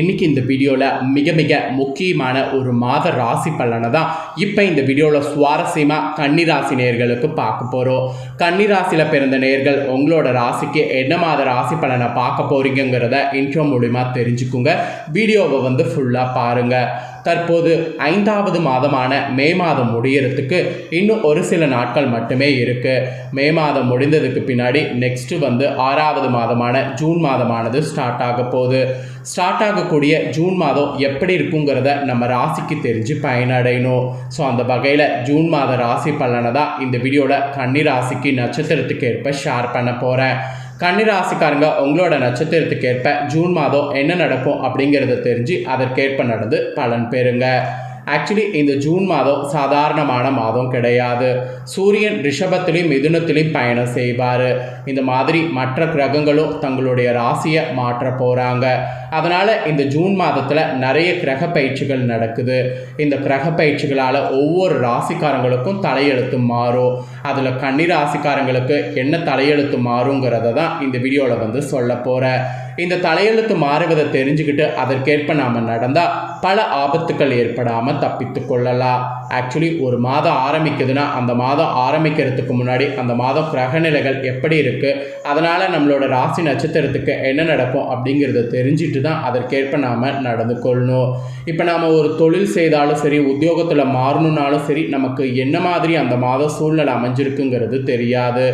இன்னைக்கு இந்த வீடியோவில் மிக மிக முக்கியமான ஒரு மாத ராசி பலனை தான் இப்போ இந்த வீடியோவில் சுவாரஸ்யமாக கன்னிராசி நேர்களுக்கு பார்க்க போகிறோம் கன்னிராசியில் பிறந்த நேர்கள் உங்களோட ராசிக்கு என்ன மாத ராசி பலனை பார்க்க போகிறீங்கிறத இன்ட்ரோ மூலிமா தெரிஞ்சுக்குங்க. வீடியோவை வந்து ஃபுல்லாக பாருங்கள் தற்போது ஐந்தாவது மாதமான மே மாதம் முடியறதுக்கு இன்னும் ஒரு சில நாட்கள் மட்டுமே இருக்கு. மே மாதம் முடிந்ததுக்கு பின்னாடி நெக்ஸ்ட் வந்து ஆறாவது மாதமான ஜூன் மாதமானது ஸ்டார்ட் ஆக போகுது. ஸ்டார்ட் ஆகக்கூடிய ஜூன் மாதம் எப்படி இருக்குங்கிறத நம்ம ராசிக்கு தெரிஞ்சு பயனடையணும். ஸோ அந்த வகையில் ஜூன் மாத ராசி பலனை தான் இந்த வீடியோவில் கன்னி ராசிக்கு நட்சத்திரத்துக்கு ஏற்ப ஷேர் பண்ண போகிறேன் கன்னிராசிக்காரங்க உங்களோட நட்சத்திரத்துக்கு ஏற்ப ஜூன் மாதம் என்ன நடக்கும் அப்படிங்கிறத தெரிஞ்சு அதற்கேற்ப நடந்து பலன் பெறுங்க. ஆக்சுவலி இந்த ஜூன் மாதம் சாதாரணமான மாதம் கிடையாது சூரியன் ரிஷபத்திலையும் மிதுனத்திலையும் பயணம் செய்வார் இந்த மாதிரி மற்ற கிரகங்களும் தங்களுடைய ராசியை மாற்ற போகிறாங்க அதனால் இந்த ஜூன் மாதத்தில் நிறைய கிரக பயிற்சிகள் நடக்குது இந்த கிரக பயிற்சிகளால் ஒவ்வொரு ராசிக்காரங்களுக்கும் தலையெழுத்து மாறும் அதில் கன்னி ராசிக்காரங்களுக்கு என்ன தலையெழுத்து மாறுங்கிறத தான் இந்த வீடியோவில் வந்து சொல்ல போகிறேன் இந்த தலையெழுத்து மாறுவதை தெரிஞ்சுக்கிட்டு அதற்கேற்ப நாம் நடந்தால் பல ஆபத்துக்கள் ஏற்படாமல் தப்பித்து கொள்ளலாம். ஆக்சுவலி ஒரு மாதம் ஆரம்பிக்குதுன்னா அந்த மாதம் ஆரம்பிக்கிறதுக்கு முன்னாடி அந்த மாதம் கிரகநிலைகள் எப்படி இருக்குது அதனால் நம்மளோட ராசி நட்சத்திரத்துக்கு என்ன நடக்கும் அப்படிங்கிறத தெரிஞ்சுட்டு தான் அதற்கேற்ப நாம் நடந்து கொள்ளணும். இப்போ நாம் ஒரு தொழில் செய்தாலும் சரி உத்தியோகத்தில் மாறணுன்னாலும் சரி நமக்கு என்ன மாதிரி அந்த மாதம் சூழ்நிலை அமைஞ்சிருக்குங்கிறது தெரியாது.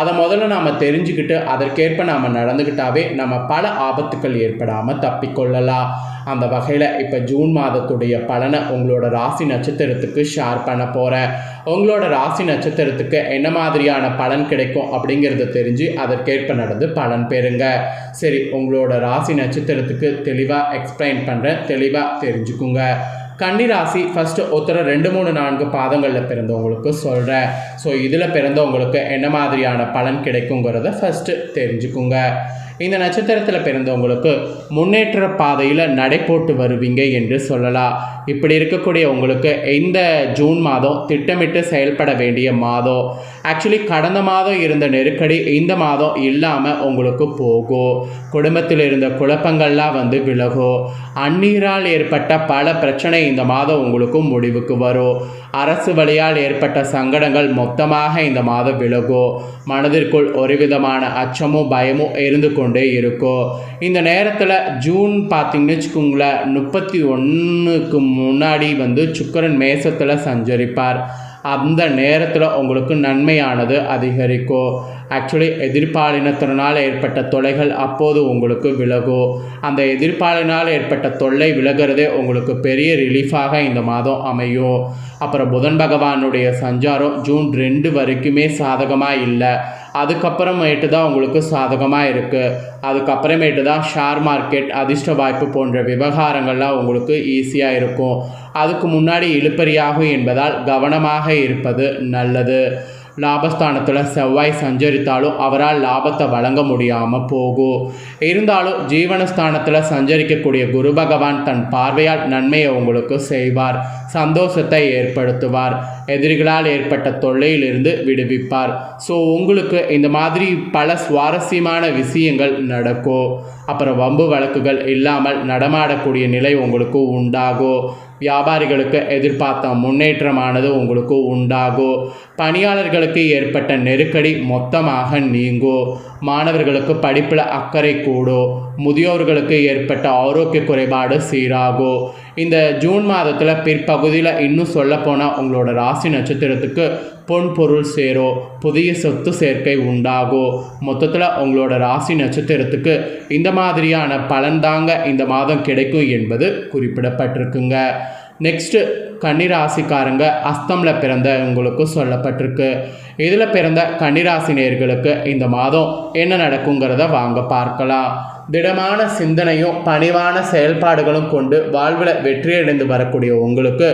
அதை முதல்ல நாம் தெரிஞ்சுக்கிட்டு அதற்கேற்ப நாம் நடந்துக்கிட்டாவே நம்ம பல ஆபத்துக்கள் ஏற்படாமல் தப்பிக்கொள்ளலாம் அந்த வகையில் இப்போ ஜூன் மாதத்துடைய பலனை உங்களோட ராசி நட்சத்திரத்துக்கு ஷேர் பண்ண போகிறேன் உங்களோட ராசி நட்சத்திரத்துக்கு என்ன மாதிரியான பலன் கிடைக்கும் அப்படிங்கிறத தெரிஞ்சு அதற்கேற்ப நடந்து பலன் பெறுங்க. சரி உங்களோட ராசி நட்சத்திரத்துக்கு தெளிவாக எக்ஸ்பிளைன் பண்ணுறேன் தெளிவாக தெரிஞ்சுக்குங்க. கன்னிராசி ஃபஸ்ட்டு ஒருத்தர் ரெண்டு மூணு நான்கு பாதங்களில் பிறந்தவங்களுக்கு சொல்கிறேன் ஸோ இதில் பிறந்தவங்களுக்கு என்ன மாதிரியான பலன் கிடைக்குங்கிறத ஃபஸ்ட்டு தெரிஞ்சுக்குங்க. இந்த நட்சத்திரத்தில் பிறந்தவங்களுக்கு முன்னேற்ற பாதையில் நடைபோட்டு வருவீங்க என்று சொல்லலாம். இப்படி இருக்கக்கூடிய உங்களுக்கு இந்த ஜூன் மாதம் திட்டமிட்டு செயல்பட வேண்டிய மாதம். ஆக்சுவலி கடந்த மாதம் இருந்த நெருக்கடி இந்த மாதம் இல்லாமல் உங்களுக்கு போகும். குடும்பத்தில் இருந்த குழப்பங்கள்லாம் வந்து விலகும். அந்நீரால் ஏற்பட்ட பல பிரச்சனை இந்த மாதம் உங்களுக்கு முடிவுக்கு வரும். அரசு வழியால் ஏற்பட்ட சங்கடங்கள் மொத்தமாக இந்த மாதம் விலகும் மனதிற்குள் ஒரு விதமான அச்சமும் பயமும் இருந்து கொண்டே இருக்கும் இந்த நேரத்தில் ஜூன் பார்த்தீங்கன்னு வச்சுக்கோங்களேன் முப்பத்தி ஒன்றுக்கு முன்னாடி வந்து சுக்கரன் மேசத்தில் சஞ்சரிப்பார். அந்த நேரத்தில் உங்களுக்கு நன்மையானது அதிகரிக்கும் ஆக்சுவலி எதிர்பாலினத்தினால் ஏற்பட்ட தொல்லைகள் அப்போது உங்களுக்கு விலகும் அந்த எதிர்பாலினால் ஏற்பட்ட தொல்லை விலகிறதே உங்களுக்கு பெரிய ரிலீஃபாக இந்த மாதம் அமையும் அப்புறம் புதன் பகவானுடைய சஞ்சாரம் ஜூன் ரெண்டு வரைக்குமே சாதகமாக இல்லை. அதுக்கப்புறமேட்டு தான் உங்களுக்கு சாதகமாக இருக்குது அதுக்கப்புறமேட்டு தான் ஷேர் மார்க்கெட் அதிர்ஷ்ட வாய்ப்பு போன்ற விவகாரங்கள்லாம் உங்களுக்கு ஈஸியாக இருக்கும். அதுக்கு முன்னாடி இழுப்பறியாகும் என்பதால் கவனமாக இருப்பது நல்லது. லாபஸ்தானத்தில் செவ்வாய் சஞ்சரித்தாலும் அவரால் லாபத்தை வழங்க முடியாமல் போகும் இருந்தாலும் ஜீவனஸ்தானத்தில் சஞ்சரிக்கக்கூடிய குரு பகவான் தன் பார்வையால் நன்மையை உங்களுக்கு செய்வார். சந்தோஷத்தை ஏற்படுத்துவார். எதிரிகளால் ஏற்பட்ட தொல்லையிலிருந்து விடுவிப்பார். ஸோ உங்களுக்கு இந்த மாதிரி பல சுவாரஸ்யமான விஷயங்கள் நடக்கும். அப்புறம் வம்பு வழக்குகள் இல்லாமல் நடமாடக்கூடிய நிலை உங்களுக்கு உண்டாகும் வியாபாரிகளுக்கு எதிர்பார்த்த முன்னேற்றமானது உங்களுக்கு உண்டாகும் பணியாளர்களுக்கு ஏற்பட்ட நெருக்கடி மொத்தமாக நீங்கும் மாணவர்களுக்கு படிப்பில் அக்கறை கூடும் முதியோர்களுக்கு ஏற்பட்ட ஆரோக்கிய குறைபாடு சீராகும் இந்த ஜூன் மாதத்தில் பிற்பகுதியில் இன்னும் சொல்லப்போனால் உங்களோட ராசி நட்சத்திரத்துக்கு பொன் பொருள் சேரோ புதிய சொத்து சேர்க்கை உண்டாகும் மொத்தத்தில் உங்களோட ராசி நட்சத்திரத்துக்கு இந்த மாதிரியான பலன் தாங்க இந்த மாதம் கிடைக்கும் என்பது குறிப்பிடப்பட்டிருக்குங்க. நெக்ஸ்ட்டு கன்னிராசிக்காரங்க அஸ்தமில் பிறந்த உங்களுக்கு சொல்லப்பட்டிருக்கு. இதில் பிறந்த கன்னிராசி நேர்களுக்கு இந்த மாதம் என்ன நடக்குங்கிறத வாங்க பார்க்கலாம். திடமான சிந்தனையும் பணிவான செயல்பாடுகளும் கொண்டு வாழ்வில் வெற்றியடைந்து வரக்கூடிய உங்களுக்கு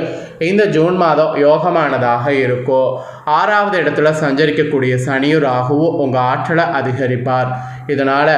இந்த ஜூன் மாதம் யோகமானதாக இருக்கும் ஆறாவது இடத்துல சஞ்சரிக்கக்கூடிய சனியும் ராகுவும் உங்கள் ஆற்றலை அதிகரிப்பார். இதனால்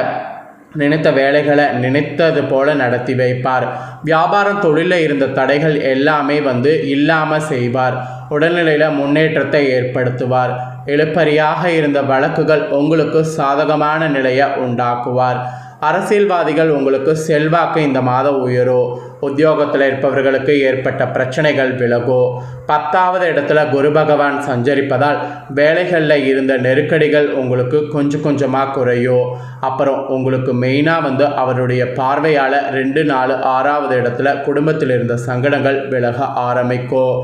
நினைத்த வேலைகளை நினைத்தது போல நடத்தி வைப்பார். வியாபாரம் தொழிலில் இருந்த தடைகள் எல்லாமே வந்து இல்லாமல் செய்வார். உடல்நிலையில் முன்னேற்றத்தை ஏற்படுத்துவார். எழுப்பறியாக இருந்த வழக்குகள் உங்களுக்கு சாதகமான நிலையை உண்டாக்குவார். அரசியல்வாதிகள் உங்களுக்கு செல்வாக்கு இந்த மாதம் உயரும் உத்தியோகத்தில் இருப்பவர்களுக்கு ஏற்பட்ட பிரச்சனைகள் விலகும் பத்தாவது இடத்துல குரு பகவான் சஞ்சரிப்பதால் வேலைகளில் இருந்த நெருக்கடிகள் உங்களுக்கு கொஞ்சம் கொஞ்சமாக குறையும் அப்புறம் உங்களுக்கு மெயினாக வந்து அவருடைய பார்வையால் ரெண்டு நாலு ஆறாவது இடத்துல குடும்பத்தில் இருந்த சங்கடங்கள் விலக ஆரம்பிக்கும்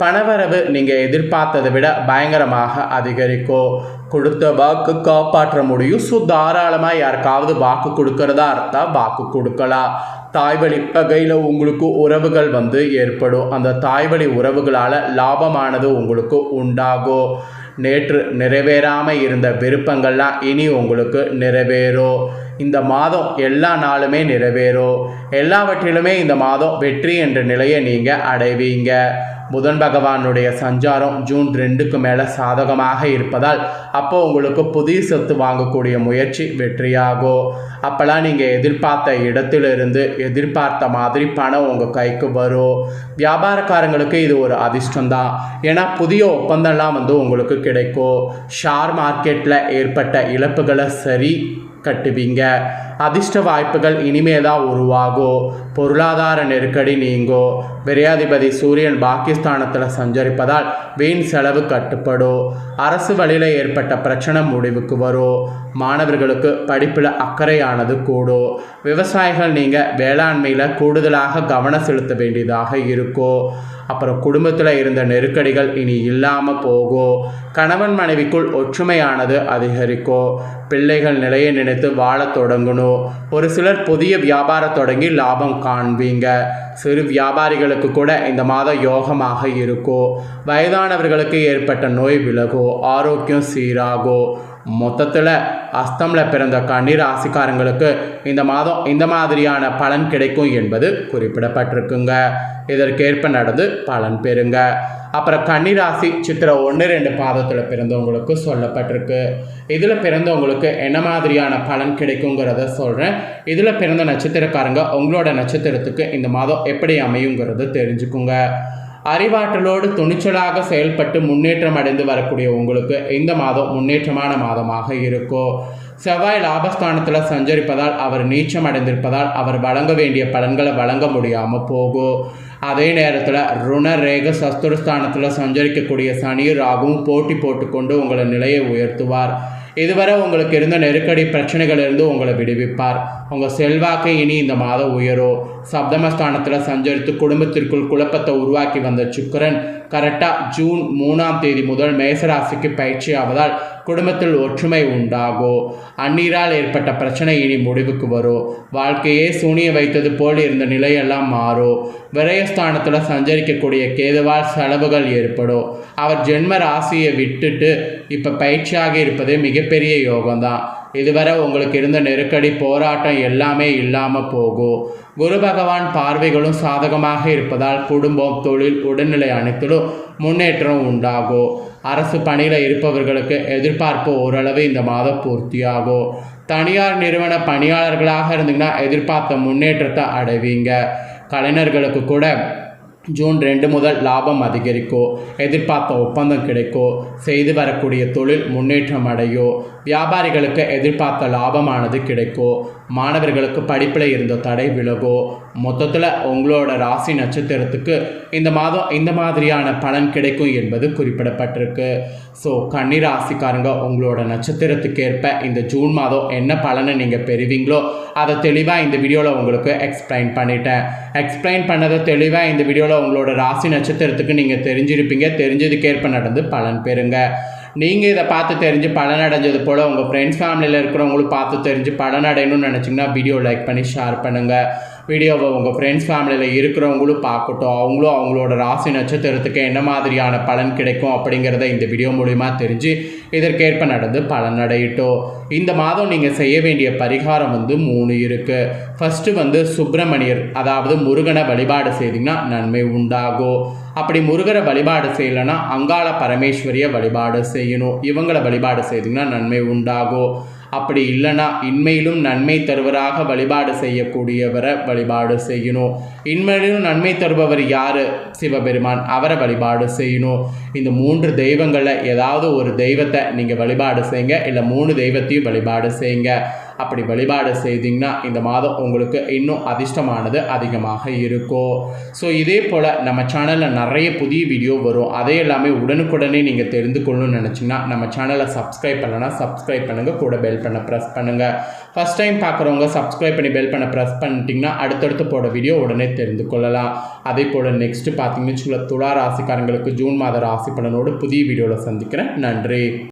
பணவரவு நீங்கள் எதிர்பார்த்ததை விட பயங்கரமாக அதிகரிக்கும் கொடுத்த வாக்கு காப்பாற்ற முடியும். ஸோ தாராளமாக யாருக்காவது வாக்கு கொடுக்கறதா இருந்தால் வாக்கு கொடுக்கலாம். தாய்வழி வகையில் உங்களுக்கு உறவுகள் வந்து ஏற்படும். அந்த தாய்வழி உறவுகளால் லாபமானது உங்களுக்கு உண்டாகும் நேற்று நிறைவேறாமல் இருந்த விருப்பங்கள்லாம் இனி உங்களுக்கு நிறைவேறும் இந்த மாதம் எல்லா நாளுமே நிறைவேறும் எல்லாவற்றிலுமே இந்த மாதம் வெற்றி என்ற நிலையை நீங்கள் அடைவீங்க. புதன் பகவானுடைய சஞ்சாரம் ஜூன் ரெண்டுக்கு மேலே சாதகமாக இருப்பதால் அப்போ உங்களுக்கு புதிய சொத்து வாங்கக்கூடிய முயற்சி வெற்றியாகும் அப்போல்லாம் நீங்கள் எதிர்பார்த்த இடத்திலிருந்து எதிர்பார்த்த மாதிரி பணம் உங்கள் கைக்கு வரும். வியாபாரக்காரங்களுக்கு இது ஒரு அதிர்ஷ்டம்தான். ஏன்னா புதிய ஒப்பந்தம்லாம் வந்து உங்களுக்கு கிடைக்கும். ஷேர் மார்க்கெட்டில் ஏற்பட்ட இழப்புகளை சரி கட்டுவீங்க. அதிர்ஷ்ட வாய்ப்புகள் இனிமேல் தான் உருவாகும் பொருளாதார நெருக்கடி நீங்கோ. விரையாதிபதி சூரியன் பாகிஸ்தானத்தில் சஞ்சரிப்பதால் வீண் செலவு கட்டுப்படும் அரசு வழியில் ஏற்பட்ட பிரச்சனை முடிவுக்கு வரும் மாணவர்களுக்கு படிப்பில் அக்கறையானது கூடும் விவசாயிகள் நீங்கள் வேளாண்மையில் கூடுதலாக கவனம் செலுத்த வேண்டியதாக இருக்கும் அப்புறம் குடும்பத்தில் இருந்த நெருக்கடிகள் இனி இல்லாமல் போகும் கணவன் மனைவிக்குள் ஒற்றுமையானது அதிகரிக்கும் பிள்ளைகள் நிலையை நினைத்து வாழத் தொடங்கணும் ஒரு சிலர் புதிய வியாபாரம் தொடங்கி லாபம் காண்பீங்க. சிறு வியாபாரிகளுக்கு கூட இந்த மாதம் யோகமாக இருக்கும் வயதானவர்களுக்கு ஏற்பட்ட நோய் விலகும் ஆரோக்கியம் சீராகும் மொத்தத்தில் அஸ்தமில் பிறந்த கண்ணீர் ராசிக்காரங்களுக்கு இந்த மாதம் இந்த மாதிரியான பலன் கிடைக்கும் என்பது குறிப்பிடப்பட்டிருக்குங்க. இதற்கேற்ப நடந்து பலன் பெறுங்க. அப்புறம் கன்னிராசி சித்திர ஒன்று ரெண்டு பாதத்தில் பிறந்தவங்களுக்கு சொல்லப்பட்டிருக்கு. இதில் பிறந்தவங்களுக்கு என்ன மாதிரியான பலன் கிடைக்குங்கிறத சொல்கிறேன் இதில் பிறந்த நட்சத்திரக்காரங்க உங்களோட நட்சத்திரத்துக்கு இந்த மாதம் எப்படி அமையுங்கிறத தெரிஞ்சுக்குங்க. அறிவாற்றலோடு துணிச்சலாக செயல்பட்டு முன்னேற்றம் அடைந்து வரக்கூடிய உங்களுக்கு இந்த மாதம் முன்னேற்றமான மாதமாக இருக்கும். செவ்வாய் லாபஸ்தானத்தில் சஞ்சரிப்பதால் அவர் நீச்சம் அடைந்திருப்பதால் அவர் வழங்க வேண்டிய பலன்களை வழங்க முடியாமல் போகும் அதே நேரத்தில் ருணரேக சஸ்துரஸ்தானத்தில் சஞ்சரிக்கக்கூடிய சனியும் ராகவும் போட்டி போட்டுக்கொண்டு உங்களை நிலையை உயர்த்துவார். இதுவரை உங்களுக்கு இருந்த நெருக்கடி பிரச்சனைகளிலிருந்து உங்களை விடுவிப்பார். உங்கள் செல்வாக்கை இனி இந்த மாதம் உயரும். சப்தமஸ்தானத்தில் சஞ்சரித்து குடும்பத்திற்குள் குழப்பத்தை உருவாக்கி வந்த சுக்கரன் கரெக்டாக ஜூன் மூணாம் தேதி முதல் மேசராசிக்கு பயிற்சி ஆவதால் குடும்பத்தில் ஒற்றுமை உண்டாகும் அந்நீரால் ஏற்பட்ட பிரச்சனை இனி முடிவுக்கு வரும் வாழ்க்கையே சூனிய வைத்தது போல் இருந்த நிலையெல்லாம் மாறும் விரயஸ்தானத்தில் சஞ்சரிக்கக்கூடிய கேதுவால் செலவுகள் ஏற்படும் அவர் ஜென்ம ராசியை விட்டுட்டு இப்போ பயிற்சியாக இருப்பது மிகப்பெரிய யோகம்தான். இதுவரை உங்களுக்கு இருந்த நெருக்கடி போராட்டம் எல்லாமே இல்லாமல் போகும் குரு பகவான் பார்வைகளும் சாதகமாக இருப்பதால் குடும்பம் தொழில் உடல்நிலை அனைத்திலும் முன்னேற்றம் உண்டாகும் அரசு பணியில் இருப்பவர்களுக்கு எதிர்பார்ப்பு ஓரளவு இந்த மாதம் பூர்த்தியாகும். தனியார் நிறுவன பணியாளர்களாக இருந்தீங்கன்னா எதிர்பார்த்த முன்னேற்றத்தை அடைவீங்க. கலைஞர்களுக்கு கூட ஜூன் ரெண்டு முதல் லாபம் அதிகரிக்கும். எதிர்பார்த்த ஒப்பந்தம் கிடைக்கும். செய்து வரக்கூடிய தொழில் முன்னேற்றம் அடையும். வியாபாரிகளுக்கு எதிர்பார்த்த லாபமானது கிடைக்கும் மாணவர்களுக்கு படிப்பில் இருந்த தடை விலகும் மொத்தத்தில் உங்களோட ராசி நட்சத்திரத்துக்கு இந்த மாதம் இந்த மாதிரியான பலன் கிடைக்கும் என்பது குறிப்பிடப்பட்டிருக்கு. ஸோ கன்னி ராசிக்காரங்க உங்களோட நட்சத்திரத்துக்கு ஏற்ப இந்த ஜூன் மாதம் என்ன பலனை நீங்கள் பெறுவீங்களோ அதை தெளிவாக இந்த வீடியோவில் உங்களுக்கு எக்ஸ்பிளைன் பண்ணிட்டேன். எக்ஸ்பிளைன் பண்ணதை தெளிவாக இந்த வீடியோவில் உங்களோட ராசி நட்சத்திரத்துக்கு நீங்கள் தெரிஞ்சிருப்பீங்க. தெரிஞ்சதுக்கேற்ப நடந்து பலன் பெறுங்க. நீங்கள் இதை பார்த்து தெரிஞ்சு பலனடைஞ்சது போல் உங்கள் ஃப்ரெண்ட்ஸ் ஃபேமிலியில் இருக்கிறவங்களும் பார்த்து தெரிஞ்சு பலனடையணும்னு நினச்சிங்கன்னா வீடியோ லைக் பண்ணி ஷேர் பண்ணுங்கள் வீடியோவை உங்கள் ஃப்ரெண்ட்ஸ் ஃபேமிலியில் இருக்கிறவங்களும் பார்க்கட்டும். அவங்களும் அவங்களோட ராசி நட்சத்திரத்துக்கு என்ன மாதிரியான பலன் கிடைக்கும் அப்படிங்கிறத இந்த வீடியோ மூலிமா தெரிஞ்சு இதற்கேற்ப நடந்து பலன் அடையட்டும் இந்த மாதம் நீங்கள் செய்ய வேண்டிய பரிகாரம் வந்து மூணு இருக்குது ஃபஸ்ட்டு வந்து சுப்பிரமணியர் அதாவது முருகனை வழிபாடு செய்தீங்கன்னா நன்மை உண்டாகும். அப்படி முருகரை வழிபாடு செய்யலைன்னா அங்காள பரமேஸ்வரியை வழிபாடு செய்யணும். இவங்களை வழிபாடு செய்தீங்கன்னா நன்மை உண்டாகும். அப்படி இல்லைன்னா இன்மையிலும் நன்மை தருவராக வழிபாடு செய்யக்கூடியவரை வழிபாடு செய்யணும் இன்மையிலும் நன்மை தருபவர் யார்? சிவபெருமான். அவரை வழிபாடு செய்யணும் இந்த மூன்று தெய்வங்களில் ஏதாவது ஒரு தெய்வத்தை நீங்கள் வழிபாடு செய்யுங்க இல்லை மூணு தெய்வத்தையும் வழிபாடு செய்யுங்க அப்படி வழிபாடு செய்தீங்கன்னா இந்த மாதம் உங்களுக்கு இன்னும் அதிர்ஷ்டமானது அதிகமாக இருக்கும். ஸோ இதே போல் நம்ம சேனலில் நிறைய புதிய வீடியோ வரும். அதே எல்லாமே உடனுக்குடனே நீங்கள் தெரிந்து கொள்ளணும்னு நினச்சிங்கன்னா நம்ம சேனலை சப்ஸ்கிரைப் பண்ணலன்னா சப்ஸ்கிரைப் பண்ணுங்கள் கூட பெல் பண்ண ப்ரெஸ் பண்ணுங்கள் ஃபஸ்ட் டைம் பார்க்குறவங்க சப்ஸ்கிரைப் பண்ணி பெல் பண்ண ப்ரெஸ் பண்ணிட்டீங்கன்னா அடுத்தடுத்து போட வீடியோ உடனே தெரிந்து கொள்ளலாம். அதே போல் நெக்ஸ்ட்டு பார்த்தீங்கன்னு வச்சுக்கோங்களேன் துலா ராசிக்காரங்களுக்கு ஜூன் மாத ராசி பலனோடு புதிய வீடியோவில் சந்திக்கிறேன். நன்றி.